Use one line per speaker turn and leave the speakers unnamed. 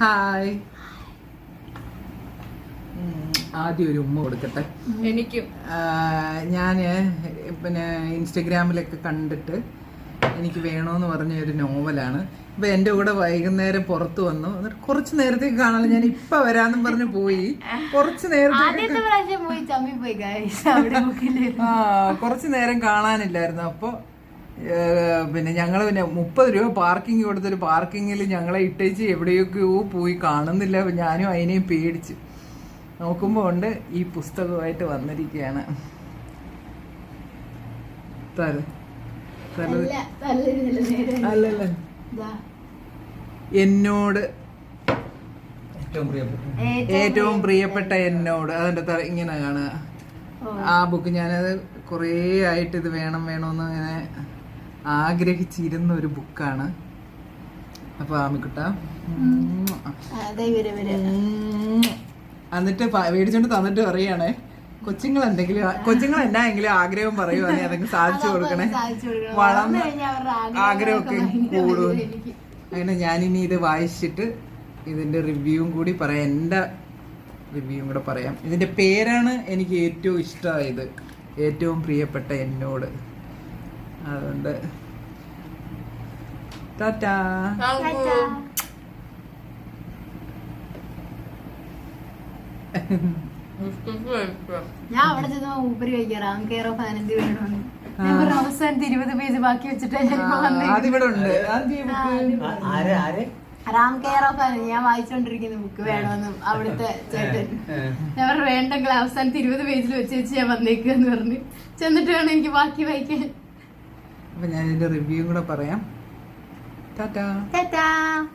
Hi ആദ്യം ഒരു ഉമ്മ കൊടുക്കട്ടെ.
എനിക്കും.
ഞാൻ പിന്നെ ഇൻസ്റ്റഗ്രാമിലൊക്കെ കണ്ടിട്ട് എനിക്ക് വേണമെന്ന് പറഞ്ഞ ഒരു നോവലാണ്. ഇപ്പൊ എന്റെ കൂടെ വൈകുന്നേരം പുറത്തു വന്നു. എന്നിട്ട് കുറച്ച് നേരത്തേക്ക് കാണാൻ ഞാൻ ഇപ്പൊ വരാന്നും പറഞ്ഞു പോയി. കുറച്ച് നേരത്തേക്ക് കുറച്ച് നേരം കാണാനില്ലായിരുന്നു. അപ്പോൾ പിന്നെ ഞങ്ങൾ പിന്നെ മുപ്പത് രൂപ പാർക്കിംഗ് കൊടുത്തൊരു പാർക്കിങ്ങിൽ ഞങ്ങളെ ഇട്ടേച്ച് എവിടെയൊക്കെയോ പോയി കാണുന്നില്ല. ഞാനും അതിനെയും പേടിച്ച് നോക്കുമ്പോൾ ഉണ്ട് ഈ പുസ്തകമായിട്ട് വന്നിരിക്കുകയാണ് അല്ലല്ല. എന്നോട്
ഏറ്റവും പ്രിയപ്പെട്ട.
ഏറ്റവും പ്രിയപ്പെട്ട എന്നോട് അതിന്റെ തല ഇങ്ങനെ കാണുക. ആ ബുക്ക് ഞാനത് കുറേ ആയിട്ട് ഇത് വേണം വേണമെന്ന് ഇങ്ങനെ ആഗ്രഹിച്ചിരുന്ന ഒരു ബുക്കാണ്. അപ്പൊ ആമിക്കുട്ട. എന്നിട്ട് മേടിച്ചോണ്ട് തന്നിട്ട് പറയണേ കൊച്ചുങ്ങൾ എന്തെങ്കിലും കൊച്ചുങ്ങൾ എന്നായെങ്കിലും ആഗ്രഹം പറയുവാണെങ്കിൽ അതൊക്കെ സാധിച്ചു കൊടുക്കണേ. വളർന്ന് ആഗ്രഹമൊക്കെ കൂടും. അങ്ങനെ ഞാനിനി ഇത് വായിച്ചിട്ട് ഇതിന്റെ റിവ്യൂവും കൂടി പറയാം. എന്റെ റിവ്യൂവും കൂടെ പറയാം. ഇതിന്റെ പേരാണ് എനിക്ക് ഏറ്റവും ഇഷ്ടമായത്. ഏറ്റവും പ്രിയപ്പെട്ട എന്നോട്. അതുകൊണ്ട്. ടാറ്റാ.
ഞാൻ അവിടെ ചെന്ന് ഊപ്പര് കഴിക്കാം കെയർ ഓഫ് ആനന്ദി വേണമെന്ന് ഞാൻ പറഞ്ഞു, അവസാനത്തെ ഇരുപത് പേജ് ബാക്കി വെച്ചിട്ടാ റാം കെയർ ഓഫ് ആനന്ദി ഞാൻ വായിച്ചോണ്ടിരിക്കുന്ന. ബുക്ക് വേണമെന്നും അവിടുത്തെ ചേട്ടൻ. ഞാൻ പറഞ്ഞു വേണ്ടെങ്കിൽ അവസാനത്തെ ഇരുപത് പേജിൽ വെച്ച് വെച്ച് ഞാൻ വന്നേക്കെന്ന് പറഞ്ഞു. ചെന്നിട്ട് വേണം എനിക്ക് ബാക്കി വായിക്കാൻ.
അപ്പൊ ഞാൻ ഇതിന്റെ റിവ്യൂ കൂടെ പറയാം. ടാറ്റാ.
ടാറ്റാ.